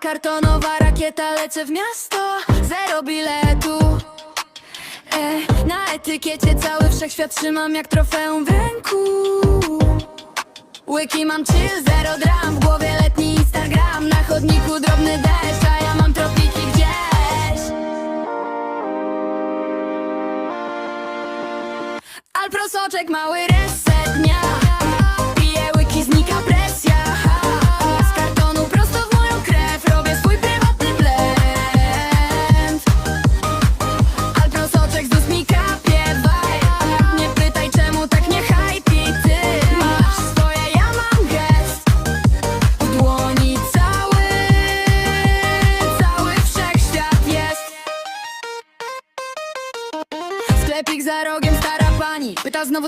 Kartonowa rakieta, lecę w miasto. Zero biletu. E, Na etykiecie cały wszechświat trzymam jak trofeum w ręku. Łyki mam chill, zero dram W głowie letni Instagram. Na chodniku drobny deszcz A ja mam tropiki gdzieś. Alpro soczek, mały reset Sklepik za rogiem, stara pani. Pyta znowu